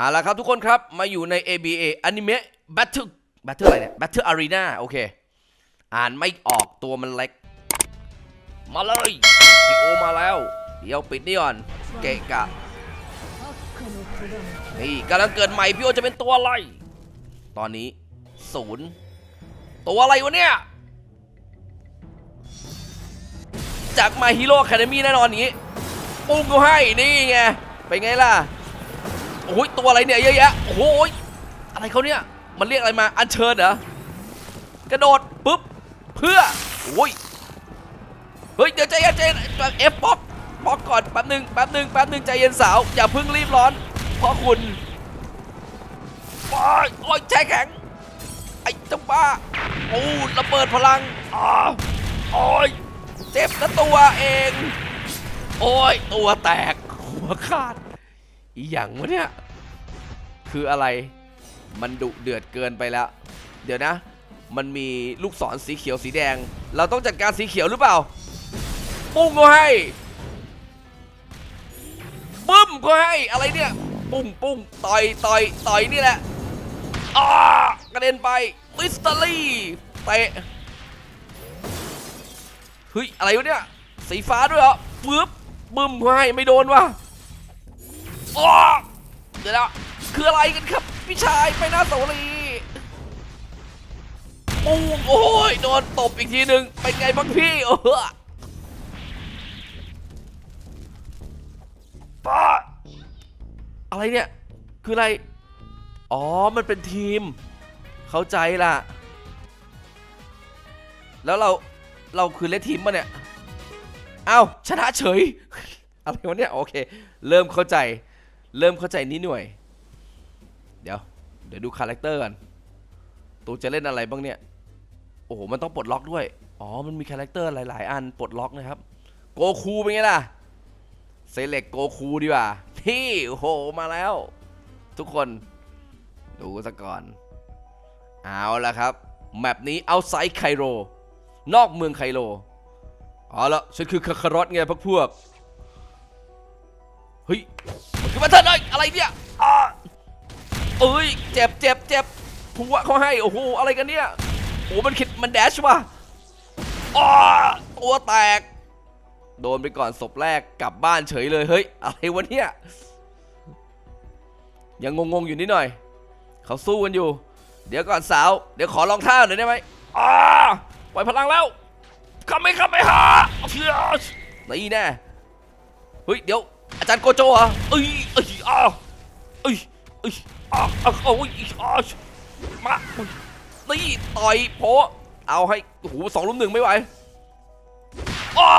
เอาละครับทุกคนครับมาอยู่ใน ABA Anime Battle Battle อะไรเนี่ย Battle Arena โอเค อ่านไม่ออกตัวมันเล็ก มาเลยพีโอมาแล้ว เดี๋ยวปิดนี่ก่อน เกะกะ นี่กำลังเกิดใหม่พี่โอจะเป็นตัวอะไร ตอนนี้ศูนย์ตัวอะไรวะเนี่ย จาก My Hero Academy แน่นอนงนี้ ปุ้งก็ให้ นี่ไง เป็นไงล่ะ โอ้ยตัวอะไรเนี่ยเยอะแยะโอ้ยอะไรเขาเนี่ยมันเรียกอะไรมาอัญเชิญเหรอกระโดดปุ๊บเพื่อโอ้ยเฮ้ยเดี๋ยวใจเย็นใจเย็นเอฟป๊อกป๊อกก่อนแป๊บหนึ่งแป๊บหนึ่งแป๊บหนึ่งใจเย็นสาวอย่าเพิ่งรีบร้อนเพราะคุณโอ้ยโอ้ยแช่แข็งไอ้เจ้าบ้าโอ้ระเบิดพลังอ้าวโอ้ยเจ็บนะตัวเอง โอ้ยตัวแตกหัวขาด อีหยังวะเนี่ย คืออะไร มันดุเดือดเกินไปแล้ว เดี๋ยวนะ มันมีลูกศรสีเขียวสีแดง เราต้องจัดการสีเขียวหรือเปล่า ปุ้งก็ให้บึ้มก็ให้อะไรเนี่ย ปุ้งปุ้งต่อยต่อยต่อยนี่แหละอ้ากระเด็นไปมิสเตอรี่เตะเฮ้ยอะไรวะเนี่ย สีฟ้าด้วยเหรอปึ๊บบึ้มก็ให้ไม่โดนวะ อ้อเดี๋ยวนะคืออะไรกันครับ พี่ชายไปหน้าเสาวรีปุ้งโอ้ยโดนตบอีกทีหนึ่งเป็นไงบ้างพี่เออป้าอะไรเนี่ย คืออะไร อ๋อ มันเป็นทีม เข้าใจละแล้วเรา เราคือเลดทีมปะเนี่ย เอ้า ชนะเฉย อะไรวะเนี่ย โอเค เริ่มเข้าใจ เริ่มเข้าใจนิดหน่วย เดี๋ยว เดี๋ยวดูคาแรคเตอร์กันตูจะเล่นอะไรบ้างเนี่ย โอ้โห มันต้องปลดล็อกด้วย อ๋อ มันมีคาแรคเตอร์หลาย ๆ อันปลดล็อกนะครับ โกคูเป็นไงล่ะ เซเล็กโกคูดีกว่านี่โอ้โห มาแล้ว ทุกคน ดูซะก่อน เอาละครับ แมปนี้เอาไซด์ไคโร นอกเมืองไคโรเอาละฉันคือคาคารอตไงพวกพวก เฮ้ย มาเถิดเลยอะไรเนี่ยเอ้ยเจ็บเจ็บเจ็บผัวเขาให้โอ้โหอะไรกันเนี่ยโอ้มันคิดมันแดชว่ะอ้าตัวแตก โดนไปก่อนศพแรกกลับบ้านเฉยเลยเฮ้ยอะไรวะเนี่ยยังงงๆอยู่นิดหน่อย เขาสู้กันอยู่ เดี๋ยวก่อนสาว เดี๋ยวขอลองท่าหน่อยได้ไหมอ่าปล่อยพลังแล้วขับไม่ขับไม่หาเฟียนี่แน่เฮ้ยเดี๋ยว อาจารย์โกโจเหรอเอ้ยเอ้ยอ้าวเอ้ยเอ้ยอ้าวอ้าวโอ้ยอ้าวมานี่ต่อยโผเอาให้โอ้โหสองลุมหนึ่งไม่ไหวอ้า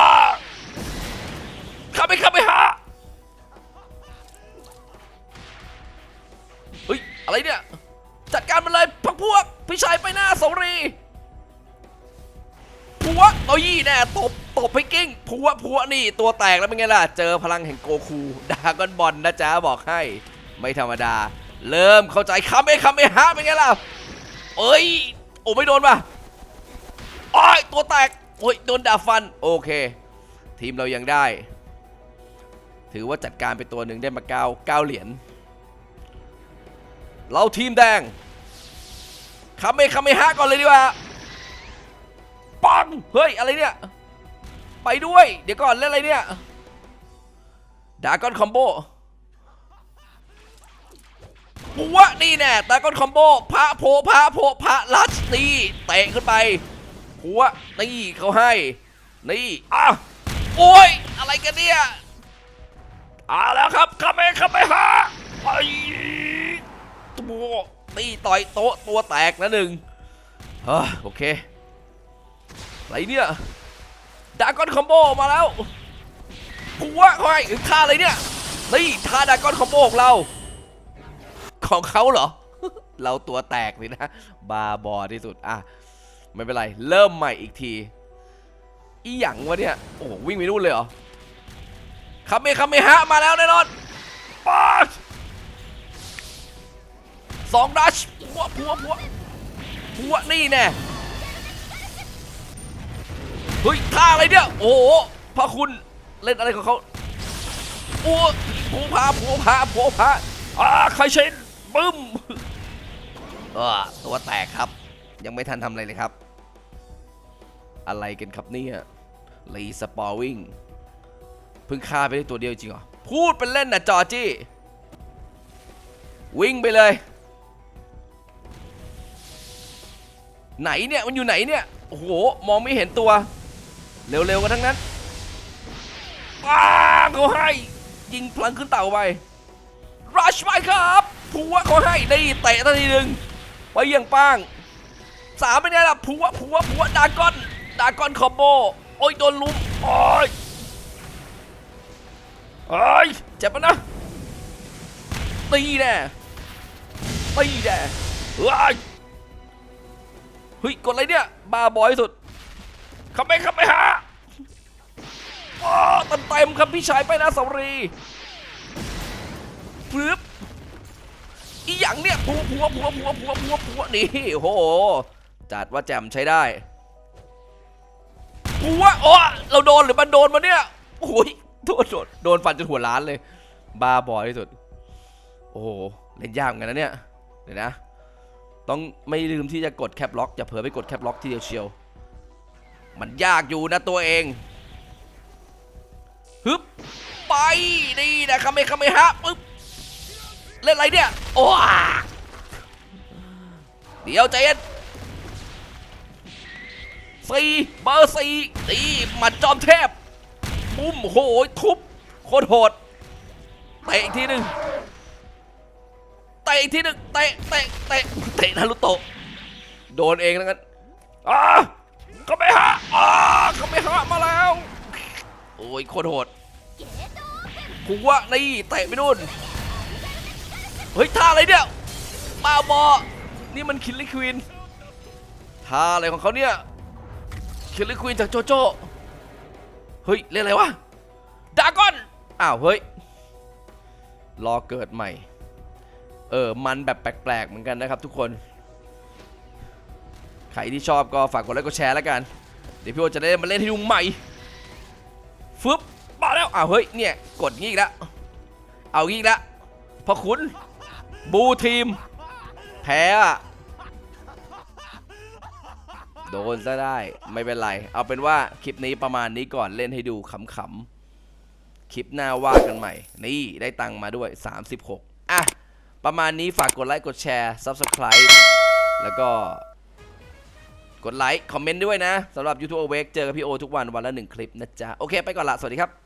ขับไม่ขับไม่หาเฮ้ยอะไรเนี่ยจัดการมันเลยพักพวกพี่ชายไปหน้าเสารีผัวเอายี่แน่ตบ บให้กิ้งผัวผัวนี่ตัวแตกแล้วเป็นไงล่ะ เจอพลังแห่งโกคูดากอนบอลนะจ๊ะบอกให้ ไม่ธรรมดา เริ่มเข้าใจคำไอ้คำไอ้ฮะเป็นไงล่ะ เอ้ย โอ้ไม่โดนป่ะโอ้ยตัวแตก โอ้ยโดนดาบฟัน โอเค ทีมเรายังได้ ถือว่าจัดการไปตัวหนึ่งได้มาเก้าเก้าเหรียญ เราทีมแดงคาเมคาเมฮะก่อนเลยดีกว่าปังเฮ้ย อะไรเนี่ย ไปด้วย เดี๋ยวก่อนเล่นอะไรเนี่ยดากอนคอมโบปัวนี่แน่ดากอนคอมโบพระโพพระโพพระลัชตีเตะขึ้นไปปัวนี่เขาให้ นี่อะโอ้ย อะไรกันเนี่ยเอาแล้วครับคาเมคาเมฮะไปตัวตีต่อยโต๊ะตัวแตกนะหนึ่งโอเค อะไรเนี่ย ดากอนคอมโบมาแล้วหัวคอยฆ่าอะไรเนี่ยนี่ท่าดากอนคอมโบของเรา ของเขาเหรอ เราตัวแตกเลยนะบาบอที่สุดอะไม่เป็นไร เริ่มใหม่อีกที อีหยังวะเนี่ย โอ้วิ่งไปนู่นเลยเหรอคาเมคาเมฮะมาแล้วแน่นอนป๊าสองดัชพัวพัวพัวพัวนี่แน่ เฮ้ยท่าอะไรเนี่ย โอ้พระคุณเล่นอะไรของเขาโอ้ผูพาผูพาผูพาอ่าใครเช่นบึ้มตัวแตกครับ ยังไม่ทันทำอะไรเลยครับ อะไรกันครับเนี่ยลีสปอร์วิ่งเพิ่งฆ่าไปได้ตัวเดียวจริงเหรอ พูดเป็นเล่นนะจอจี้ วิ่งไปเลย ไหนเนี่ย มันอยู่ไหนเนี่ย โอ้โห มองไม่เห็นตัว เร็วๆกันทั้งนั้นป้าเขาให้ ยิงพลังขึ้นเต่าไปรัชไปครับผัวเขาให้ได้เตะทันทีหนึ่งไปยี่ยงป้างสามเป็นไงล่ะผัวผัวผัวดากอนดากอนคอมโบโอ้ยโดนลุมโอ้ยโอ้ยเจ็บปะนะตีแน่ตีแน่เฮ้ยเฮ้ยกดอะไรเนี่ยบาบอยสุดเข้าไปเข้าไปหา ว้าเต็มๆครับพี่ชายไปนะสาวรีปึ๊บอีหยังเนี่ยผัวผัวผัวผัวผัวผัวผัวนี่โหจัดว่าแจ่มใช้ได้ผัวโอ้เราโดนหรือมันโดนมาเนี่ยโอ้ยโดนโดนโดนฟันจนหัวล้านเลย บ้าบอยที่สุด โอ้โหเล่นยากเหมือนกันนะเนี่ยเดี๋ยวนะ ต้องไม่ลืมที่จะกดแคปล็อกอย่าเผลอไปกดแคปล็อกทีเดียวเชียว มันยากอยู่นะตัวเอง ไปนี่นะคาเมคาเมฮะปึ๊บเล่นอะไรเนี่ยโอ้เดี๋ยวใจเย็นสี่เบอร์สี่นี่หมัดจอมเทพบุ้มโหยทุบโคตรโหดเตะอีกทีหนึ่งเตะอีกทีหนึ่งเตะเตะเตะเตะนารุโตะโดนเองแล้วกันอ่าเขาไม่หาอ่าเขาไม่หามาแล้ว โอ้ยโคตรโหด ผัวนี่เตะไปนู่นเฮ้ยท่าอะไรเนี่ยบ้าบอนี่มันคิลลี่ควีนท่าอะไรของเขาเนี่ยคิลลี่ควีนจากโจโจ้เฮ้ยเล่นอะไรวะดากอนอ้าวเฮ้ยรอเกิดใหม่ เออ มันแบบแปลกๆเหมือนกันนะครับทุกคน ใครที่ชอบก็ฝากกดไลค์กดแชร์แล้วกัน เดี๋ยวพี่โอจะได้มาเล่นให้ดูใหม่ฟึบ อ้าวเฮ้ยเนี่ยกดงี้อีกแล้วเอางี้อีกแล้วพอคุณบูทีม แพ้อะโดนซะได้ไม่เป็นไร เอาเป็นว่าคลิปนี้ประมาณนี้ก่อนเล่นให้ดูขำๆ คลิปหน้าว่ากันใหม่ นี่ได้ตังมาด้วย 36 อะ ประมาณนี้ฝากกดไลค์กดแชร์ Subscribe แล้วก็กดไลค์ คอมเมนต์ด้วยนะสำหรับ YouTube Awake เจอกับพี่โอทุกวันวันละหนึ่งคลิปนะจ๊ะ โอเค ไปก่อนละ สวัสดีครับ